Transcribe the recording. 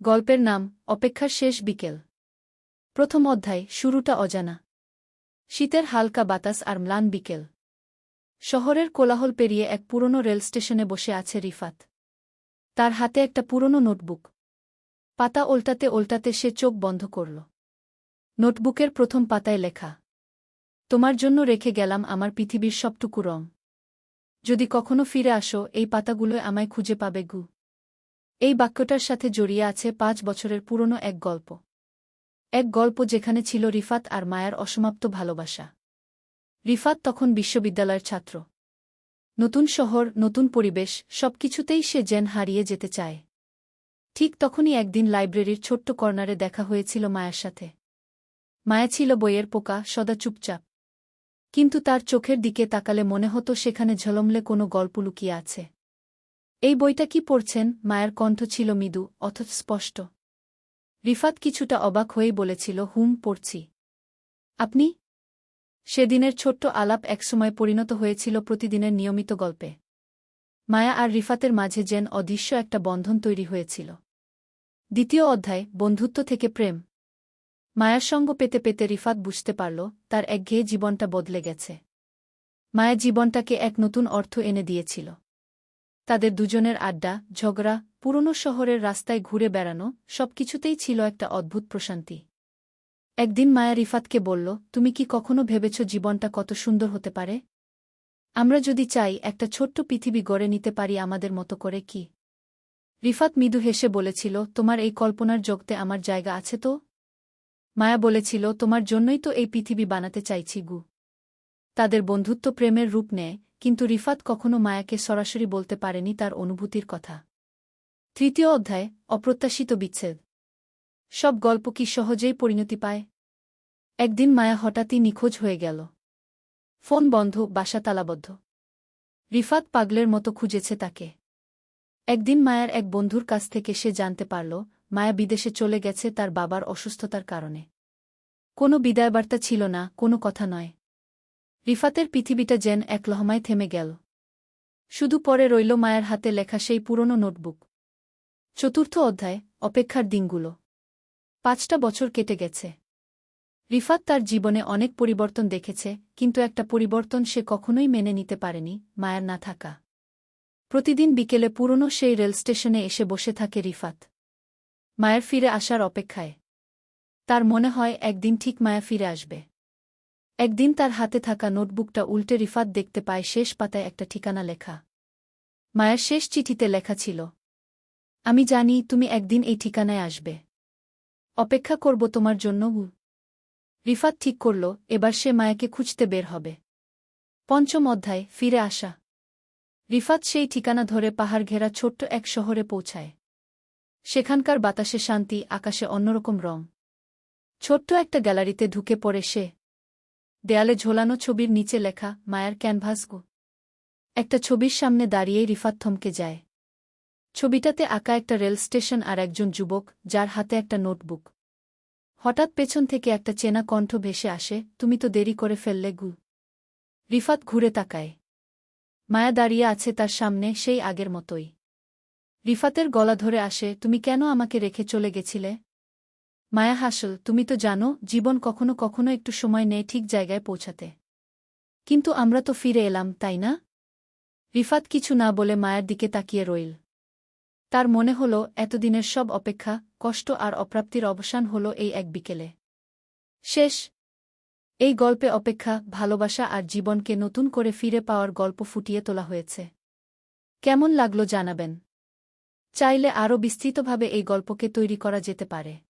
গল্পের নাম অপেক্ষার শেষ বিকেল। প্রথম অধ্যায়, শুরুটা অজানা। শীতের হালকা বাতাস আর ম্লান বিকেল। শহরের কোলাহল পেরিয়ে এক পুরনো রেল স্টেশনে বসে আছে রিফাত। তার হাতে একটা পুরনো নোটবুক। পাতা ওল্টাতে ওল্টাতে সে চোখ বন্ধ করল। নোটবুকের প্রথম পাতায় লেখা, তোমার জন্য রেখে গেলাম আমার পৃথিবীর সবটুকু রং। যদি কখনো ফিরে আসো, এই পাতাগুলোয় আমায় খুঁজে পাবে গু। এই বাক্যটার সাথে জড়িয়ে আছে পাঁচ বছরের পুরনো এক গল্প। এক গল্প যেখানে ছিল রিফাত আর মায়ার অসমাপ্ত ভালোবাসা। রিফাত তখন বিশ্ববিদ্যালয়ের ছাত্র। নতুন শহর, নতুন পরিবেশ, সবকিছুতেই সে জেন হারিয়ে যেতে চায়। ঠিক তখনই একদিন লাইব্রেরির ছোট্ট কর্নারে দেখা হয়েছিল মায়ার সাথে। মায়া ছিল বইয়ের পোকা, সদা চুপচাপ। কিন্তু তার চোখের দিকে তাকালে মনে হতো সেখানে ঝলমলে কোনো গল্প লুকিয়ে আছে। এই বইটা কি পড়ছেন? মায়ের কণ্ঠ ছিল মৃদু, অথচ স্পষ্ট। রিফাত কিছুটা অবাক হয়েই বলেছিল, হুম, পড়ছি। আপনি? সেদিনের ছোট্ট আলাপ একসময় পরিণত হয়েছিল প্রতিদিনের নিয়মিত গল্পে। মায়া আর রিফাতের মাঝে যেন অদৃশ্য একটা বন্ধন তৈরি হয়েছিল। দ্বিতীয় অধ্যায়, বন্ধুত্ব থেকে প্রেম। মায়ার সঙ্গ পেতে পেতে রিফাত বুঝতে পারল, তার একঘেয়ে জীবনটা বদলে গেছে। মায়া জীবনটাকে এক নতুন অর্থ এনে দিয়েছিল। তাদের দুজনের আড্ডা, ঝগড়া, পুরনো শহরের রাস্তায় ঘুরে বেড়ানো, সবকিছুতেই ছিল একটা অদ্ভুত প্রশান্তি। একদিন মায়া রিফাতকে বলল, তুমি কি কখনো ভেবেছ জীবনটা কত সুন্দর হতে পারে? আমরা যদি চাই একটা ছোট্ট পৃথিবী গড়ে নিতে পারি আমাদের মতো করে কি? রিফাত মৃদু হেসে বলেছিল, তোমার এই কল্পনার জগতে আমার জায়গা আছে তো? মায়া বলেছিল, তোমার জন্যই তো এই পৃথিবী বানাতে চাইছি গু। তাদের বন্ধুত্ব প্রেমের রূপ নেয় কিন্তু রিফাত কখনো মায়াকে সরাসরি বলতে পারেনি তার অনুভূতির কথা। তৃতীয় অধ্যায়, অপ্রত্যাশিত বিচ্ছেদ। সব গল্প কি সহজেই পরিণতি পায়? একদিন মায়া হঠাৎই নিখোঁজ হয়ে গেল। ফোন বন্ধ, বাসা তালাবদ্ধ। রিফাত পাগলের মতো খুঁজেছে তাকে। একদিন মায়ার এক বন্ধুর কাছ থেকে সে জানতে পারল, মায়া বিদেশে চলে গেছে তার বাবার অসুস্থতার কারণে। কোনো বিদায়বার্তা ছিল না, কোনো কথা নয়। রিফাতের পৃথিবীটা যেন এক লহমায় থেমে গেল। শুধু পরে রইল মায়ের হাতে লেখা সেই পুরনো নোটবুক। চতুর্থ অধ্যায়, অপেক্ষার দিনগুলো। পাঁচটা বছর কেটে গেছে। রিফাত তার জীবনে অনেক পরিবর্তন দেখেছে, কিন্তু একটা পরিবর্তন সে কখনোই মেনে নিতে পারেনি, মায়ের না থাকা। প্রতিদিন বিকেলে পুরনো সেই রেল স্টেশনে এসে বসে থাকে রিফাত। মায়ের ফিরে আসার অপেক্ষায়। তার মনে হয় একদিন ঠিক মায়া ফিরে আসবে। একদিন তার হাতে থাকা নোটবুকটা উল্টে রিফাত দেখতে পায় শেষ পাতায় একটা ঠিকানা লেখা। মায়ের শেষ চিঠিতে লেখা ছিল, আমি জানি তুমি একদিন এই ঠিকানায় আসবে। অপেক্ষা করব তোমার জন্য হু রিফাত ঠিক করল, এবার সে মায়াকে খুঁজতে বের হবে। পঞ্চম অধ্যায়, ফিরে আসা। রিফাত সেই ঠিকানা ধরে পাহাড় ঘেরা ছোট্ট এক শহরে পৌঁছায়। সেখানকার বাতাসে শান্তি, আকাশে অন্যরকম রং। ছোট্ট একটা গ্যালারিতে ঢুকে পড়ে সে দেয়ালে ঝোলানো ছবির নিচে লেখা, মায়ার ক্যানভাস গো। একটা ছবির সামনে দাঁড়িয়েই রিফাত থমকে যায়। ছবিটাতে আঁকা একটা রেল স্টেশন আর একজন যুবক, যার হাতে একটা নোটবুক। হঠাৎ পেছন থেকে একটা চেনা কণ্ঠ ভেসে আসে, তুমি তো দেরি করে ফেললে গু। রিফাত ঘুরে তাকায়। মায়া দাঁড়িয়ে আছে তার সামনে, সেই আগের মতোই। রিফাতের গলা ধরে আসে, তুমি কেন আমাকে রেখে চলে গেছিলে? মায়া হাসল, তুমি তো জানো, জীবন কখনো কখনো একটু সময় নেয় ঠিক জায়গায় পৌঁছাতে। কিন্তু আমরা তো ফিরে এলাম, তাই না? রিফাত কিছু না বলে মায়ের দিকে তাকিয়ে রইল। তার মনে হল, এতদিনের সব অপেক্ষা, কষ্ট আর অপ্রাপ্তির অবসান হল এই এক বিকেলে। শেষ। এই গল্পে অপেক্ষা, ভালোবাসা আর জীবনকে নতুন করে ফিরে পাওয়ার গল্প ফুটিয়ে তোলা হয়েছে। কেমন লাগল জানাবেন। চাইলে আরও বিস্তৃতভাবে এই গল্পকে তৈরি করা যেতে পারে।